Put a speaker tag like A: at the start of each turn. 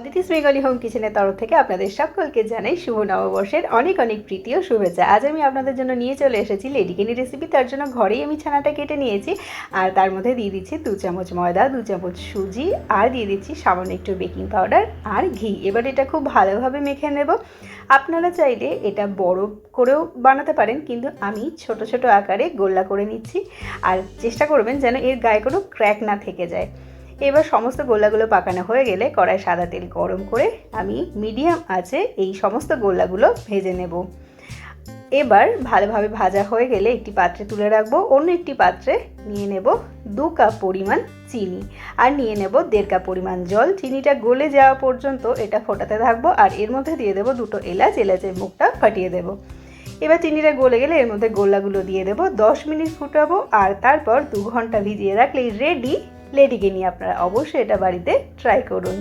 A: Aditi's Bengali home কিচেনের তরফ থেকে আপনাদের সকলকে জানাই শুভ নববর্ষের অনেক অনেক প্রীতি ও শুভেচ্ছা। আজ আমি আপনাদের জন্য নিয়ে চলে এসেছি লেডিকেনি রেসিপি তার জন্য ঘরেই আমি ছানাটা কেটে নিয়েছি। আর তার মধ্যে দিয়ে দিচ্ছি দু চামচ ময়দা, দু চামচ সুজি, আর দিয়ে দিচ্ছি সামান্য একটু বেকিং পাউডার আর ঘি। এবার এটা খুব ভালোভাবে মেখে নেব। আপনারা চাইলে এটা বড় করেও বানাতে পারেন, কিন্তু আমি ছোট ছোট আকারে গোল্লা করে নিচ্ছি। আর চেষ্টা করবেন যেন এর গায়ে কোনো ক্র্যাক না থেকে যায়। এবার সমস্ত গোল্লাগুলো পাকানো হয়ে গেলে কড়াই সাদা তেল গরম করে আমি মিডিয়াম আছে এই সমস্ত গোল্লাগুলো ভেজে নেব। এবার ভালোভাবে ভাজা হয়ে গেলে একটি পাত্রে তুলে রাখব, অন্য একটি পাত্রে নিয়ে নেব দু কাপ পরিমাণ চিনি আর নিয়ে নেব দেড় কাপ পরিমাণ জল। চিনিটা গলে যাওয়া পর্যন্ত এটা ফোটাতে থাকব আর এর মধ্যে দিয়ে দেবো দুটো এলাচ, এলাচের মুখটা ফাটিয়ে দেবো। এবার চিনিটা গলে গেলে এর মধ্যে গোল্লাগুলো দিয়ে দেবো, দশ মিনিট ফুটাবো আর তারপর দু ঘণ্টা ভিজিয়ে রাখলেই রেডি লেডিকে নিয়ে আপনারা অবশ্যই এটা বাড়িতে ট্রাই করুন।